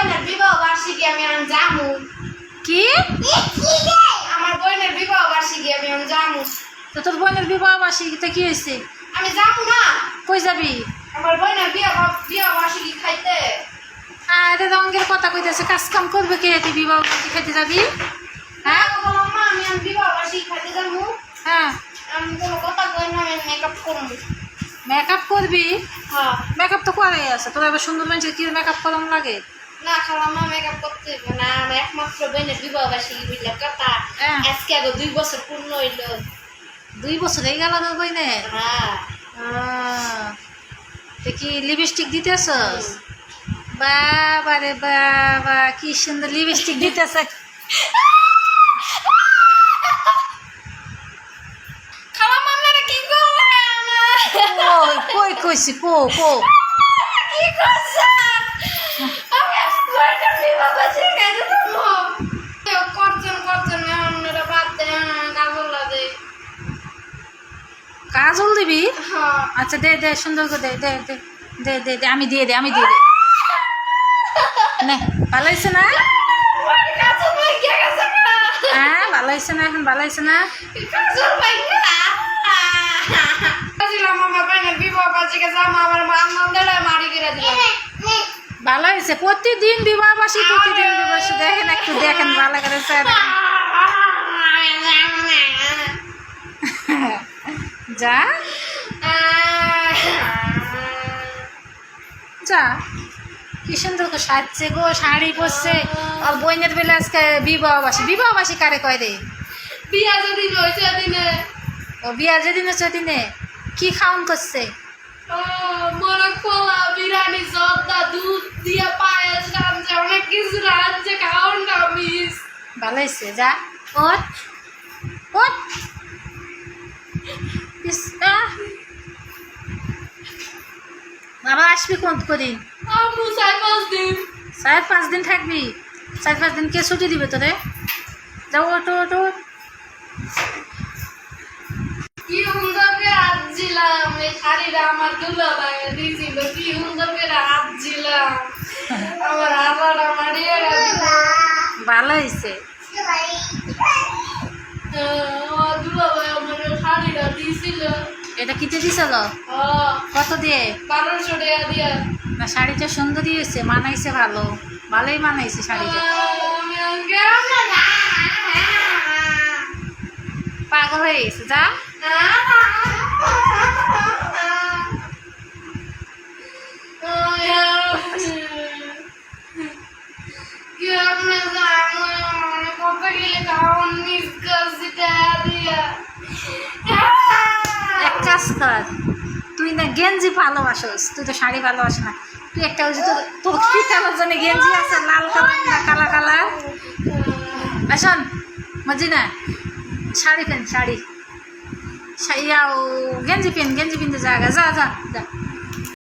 বোনের বিবাহ বার্ষিকী আমি এখন যামু কি? আমার বোনের বিবাহ বার্ষিকী আমি এখন যামু তো তোর বোনের বিবাহ বার্ষিকীতে কি হয়েছে? আমি যামু না। কই যাবি? আমার বোনের বিয়ে বিবাহ বার্ষিকী খাইতে। এটা রঙের কথা কইতেছে। কাজ কাম করবে কে তুই বিবাহ বার্ষিকী খেতে যাবি? হ্যাঁ? হ্যাঁ আমি বিবাহ বার্ষিকী খাইতে হ্যাঁ। আমি কোনো কথা কই না আমি মেকআপ করব। মেকআপ করবি? হ্যাঁ। মেকআপ তো করাই আছে। তোর এবার সুন্দর মানুষের কি মেকআপ করাম লাগে? না খালাম মা মেকআপ করতে না। আমার একমাত্র বোনের বিবাহ বার্ষিকী বুঝলে কথা হ্যাঁ। আজকে আগে দুই বছর পূর্ণ হইল। দুই বছর হয়ে গেল তোর বইনের হ্যাঁ। তুই কি লিপস্টিক দিতেছস? বাবা রে বাবা কি সুন্দর লিপস্টিক দিতেছ। কই কই কইছি কো কো কি করছেন আমি বোনের বিবাহ বার্ষিকী খাইতে যাব করছেন করছেন আপনারা বাদ দেন কাজল লাগে কাজল দিবি হ্যাঁ আচ্ছা দে দে সুন্দর করে দে দে দে দে দে দে আমি দিয়ে দে আমি দিয়ে দে নে ভালো হয়েছে না হ্যাঁ ভালো হয়েছে না এখন ভালো হয়েছে না ভালো হয়েছে প্রতিদিন বিবাহবাসী প্রতিদিন বিবাহবাসী দেখেন একটু দেখেন ভালো করে স্যার যা। যা। কি সুন্দর করে সাজছে গো শাড়ি পরছে। আর বইনের বেলা আজকে বিবাহবাসী বিবাহবাসী কারে কয় রে বিয়া যদি হয়েছে দিনে ও বিয়ার যেদিন হচ্ছে দিনে কি খাওন করছে? কলা বিরিয়ানি জর্দা দুধ দিয়ে পায়েস রাঁধছে অনেক কিছু রাঁধছে খাওয়ান না মিস। ভালো হয়েছে যা। ওর ওর আহ। আবার আসবি কোন কদিন? চার পাঁচ দিন। চার পাঁচ দিন থাকবি? চার পাঁচ দিন কে ছুটি দিবে তোরে? যাও ওটো ওটো কি সুন্দর করে হাঁটছিলাম এই শাড়িটা আমার দুলা লাগে দিয়েছিল কি সুন্দর করে হাঁটছিলাম আমার মারিয়ে গেছিল ভালো হয়েছে এটা কিতে দিছিল হ্যাঁ কত দিয়ে বারোশো টাকা দিয়া না শাড়িটা সুন্দর দিয়েছে মানাইছে ভালো ভালোই মানাইছে শাড়িটা পাগল হয়ে গেছে যা এক কাজ কর। তুই না গেঞ্জি ভালোবাসোস, তুই তো শাড়ি ভালোবাস না। তুই একটা ওই যে তোর কি কালার জন্য গেঞ্জি আছে, লাল কালার না কালা কালার? আসন না শাড়ি পেন শাড়ি। ইয়া ও গেঞ্জি পেন গেঞ্জি পিনতে জায়গা, যা যা যা।